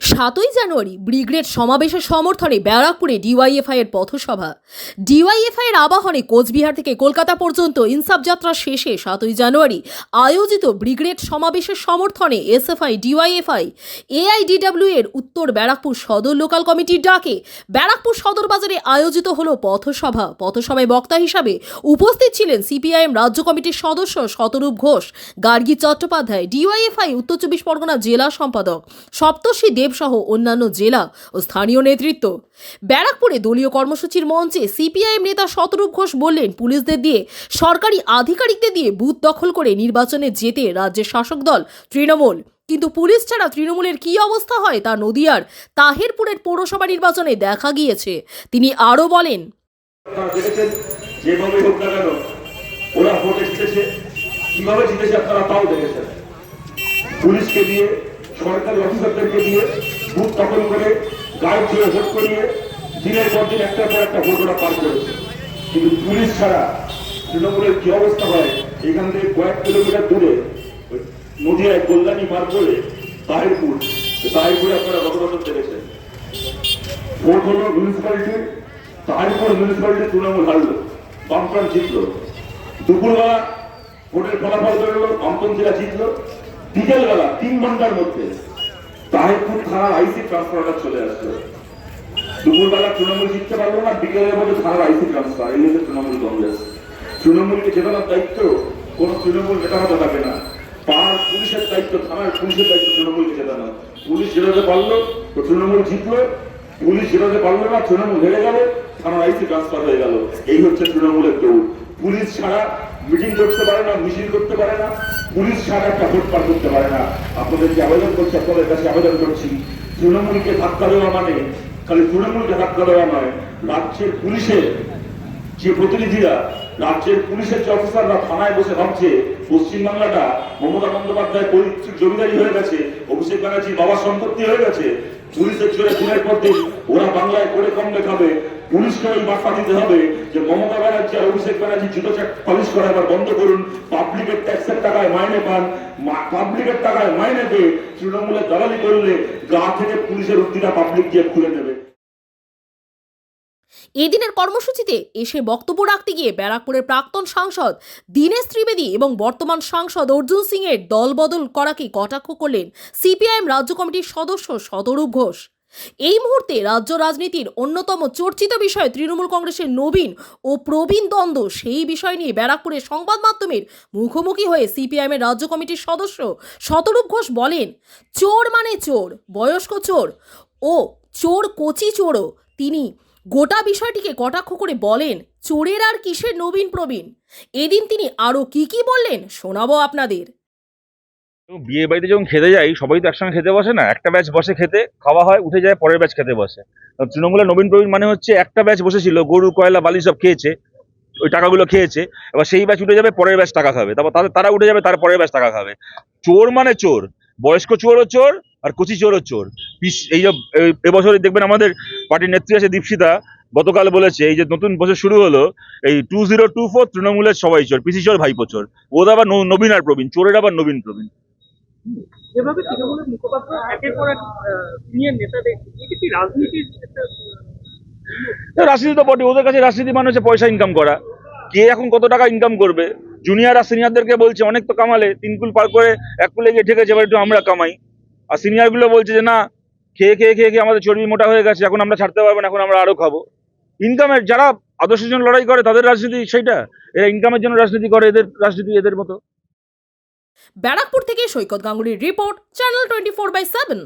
সাতই জানুয়ারি ব্রিগেড সমাবেশের সমর্থনে ব্যারাকপুরে ডিওয়াইএফআই এর পথসভা। ডিওয়াইএফআই এর আবাহনে কোচবিহার থেকে কলকাতা পর্যন্ত ইনসাফ যাত্রা শেষে সাতই জানুয়ারি আয়োজিত ব্রিগেড সমাবেশের সমর্থনে এসএফআই, ডিওয়াইএফআই, এআইডিডব্লিউ এর উত্তর ব্যারাকপুর সদর লোকাল কমিটির ডাকে ব্যারাকপুর সদর বাজারে আয়োজিত হলো পথসভা। পথসভায় বক্তা হিসাবে উপস্থিত ছিলেন সিপিআইএম রাজ্য কমিটির সদস্য শতরূপ ঘোষ, গার্গী চট্টোপাধ্যায়, ডিওয়াইএফআই, উত্তর চব্বিশ পরগনা জেলা সম্পাদক সপ্তর্ষি দেবসহ অন্যান্য জেলা ও স্থানীয় নেতৃত্ব। ব্যারাকপুরে দলীয় কর্মসূচির মঞ্চে সিপিআইএম নেতা শতরূপ ঘোষ বললেন, পুলিশদের দিয়ে, সরকারি আধিকারিকদের দিয়ে বুথ দখল করে নির্বাচনে যেতে রাজ্যের শাসক দল তৃণমূল। কিন্তু পুলিশ ছাড়া তৃণমূলের কী অবস্থা হয় তা নদিয়ার তাহিরপুরের পৌরসভা নির্বাচনে দেখা গিয়েছে। তিনি আরও বলেন পুলিশকে দিয়ে সরকারি অফিসারদেরকে দিয়ে বুথ দখল করে গাড়ি ধরে ভোট করিয়ে দিনের পর দিন একটার পর একটা ভোট ওরা পার করেছে। কিন্তু পুলিশ ছাড়া তৃণমূলের কি অবস্থা হয়? এখান থেকে কয়েক কিলোমিটার দূরে নদিয়ায় কল্যাণী পার করে তাহিরপুর। তাহিরপুরে আপনারা গত বছর দেখেছেন। ভোট হলো মিউনিসিপ্যালিটি তারপর মিউনিসিপ্যালিটি তৃণমূল হারলো, বামফ্রন্ট জিতলো। দুপুরবেলা ভোটের ফলাফল বেরোলো বামপন্থীরা জিতলো। বিকেলবেলা, তিন ঘণ্টার মধ্যে তাহিরপুর থানার আইসি ট্রান্সফারটা চলে আসলো। দুপুরবেলা তৃণমূল জিততে পারল না, বিকেলের মধ্যে থানার আইসি ট্রান্সফার এই হচ্ছে তৃণমূল কংগ্রেস। তৃণমূলকে জেতানোর দায়িত্ব কোন তৃণমূল নেতা হাতে থাকে না। পাড়ার পুলিশের দায়িত্ব, থানার পুলিশের দায়িত্ব তৃণমূলকে জেতানো পুলিশ জেতাতে পারল, তো তৃণমূল জিতলো। পুলিশ জেতাতে পারল না, তৃণমূল হেরে গেল, থানার আইসি ট্রান্সফার হয়ে গেল। এই হচ্ছে তৃণমূলের দৌড়। পুলিশ ছাড়া মিটিং করতে পারে না, মিছিল করতে পারে না, পুলিশ ছাড়া একটা ভোট পার করতে পারে না। আপনাদেরকে আবেদন করছি, আপনাদের কাছে আবেদন করছি, তৃণমূলকে ধাক্কা দেওয়া মানে খালি তৃণমূলকে ধাক্কা দেওয়া নয়, রাজ্যের পুলিশের যে প্রতিনিধিরা, রাজ্যের পুলিশের যে অফিসাররা থানায় বসে ভাবছে, পশ্চিমবাংলাটা মমতা বন্দ্যোপাধ্যায় পৈতৃক জমিদারি হয়ে গেছে, অভিষেক ব্যানার্জির বাবার সম্পত্তি হয়ে গেছে, পুলিশের জোরে দিনের পর দিন ওরা বাংলায় করে কম দেখাবে পুলিশকে বার্তা দিতে হবে যে মমতা ব্যানার্জি আর অভিষেক ব্যানার্জি জুতো করা এবার বন্ধ করুন। পাবলিকের ট্যাক্সের টাকায় মাইনে পান। পাবলিকের টাকায় মাইনে দালালি করলে গা থেকে পুলিশের পাবলিক দিয়ে খুলে এদিনের কর্মসূচিতে এসে বক্তব্য রাখতে গিয়ে ব্যারাকপুরের প্রাক্তন সাংসদ দীনেশ ত্রিবেদী এবং বর্তমান সাংসদ অর্জুন সিং এর দলবদল করাকে কটাক্ষ করলেন সিপিআইএম রাজ্য কমিটির সদস্য সদরূপ ঘোষ। এই মুহূর্তে রাজ্য রাজনীতির অন্যতম চর্চিত বিষয় তৃণমূল কংগ্রেসের নবীন ও প্রবীণ দ্বন্দ্ব। সেই বিষয় নিয়ে ব্যারাকপুরের সংবাদ মাধ্যমের মুখোমুখি হয়ে সিপিআইএমের রাজ্য কমিটির সদস্য শতরূপ ঘোষ বলেন, চোর মানে চোর, বয়স্ক চোর ও চোর কচি চোরও। তিনি গোটা বিষয়টিকে কটাক্ষ করে বলেন, চোরের আর কিসের নবীন প্রবীণ? এদিন তিনি আরও কি কি বললেন শোনাবো আপনাদের। এবং বিয়ে বাড়িতে যখন খেতে যাই, সবাই তো একসঙ্গে খেতে বসে না। একটা ব্যাচ বসে খেতে, খাওয়া হয়, উঠে যায়, পরের ব্যাচ খেতে বসে। তৃণমূলের নবীন প্রবীণ মানে হচ্ছে একটা ব্যাচ বসেছিল, গরু, কয়লা, বালি সব খেয়েছে, ওই টাকাগুলো খেয়েছে। এবার সেই ব্যাচ উঠে যাবে, পরের ব্যাচ টাকা খাবে। তারপর তাদের, তারা উঠে যাবে, তার পরের ব্যাচ টাকা খাবে। চোর মানে চোর। বয়স্ক চোরও চোর, আর কচি চোরও চোর। পিস এই যে এবছরে দেখবেন আমাদের পার্টির নেত্রী আছে দীপশিতা, গতকাল বলেছে, এই যে নতুন বছর শুরু হলো, এই টু জিরো টু ফোর তৃণমূলের সবাই চোর, পিসি চোর, ভাইপো চোর। ওদের আবার নবীন আর প্রবীণ, চোরের আবার নবীন প্রবীণ। যেভাবে তৃণমূলের মুখপাত্র একের পর এক সিনিয়র নেতাদের এটা রাজনীতির রাজনীতি তো বটে ওদের কাছে রাজনীতি মানে হচ্ছে পয়সা ইনকাম করা। কে এখন কত টাকা ইনকাম করবে? জুনিয়র আর সিনিয়রদেরকে বলছে, অনেক তো কামালে, তিন কুল পার করে এক কুলে গিয়ে ঠেকেছে, এবার একটু আমরা কামাই। আর সিনিয়রগুলো বলছে যে, না, খেয়ে খেয়ে খেয়ে খেয়ে আমাদের চর্বি মোটা হয়ে গেছে, এখন আমরা ছাড়তে পারব না, এখন আমরা আরও খাব। ইনকামের যারা আদর্শের জন্য লড়াই করে, তাদের রাজনীতি সেইটা। এরা ইনকামের জন্য রাজনীতি করে, এদের রাজনীতি এদের মতো। ব্যারাকপুর থেকে Saikat গাঙ্গুলির report channel twenty four by seven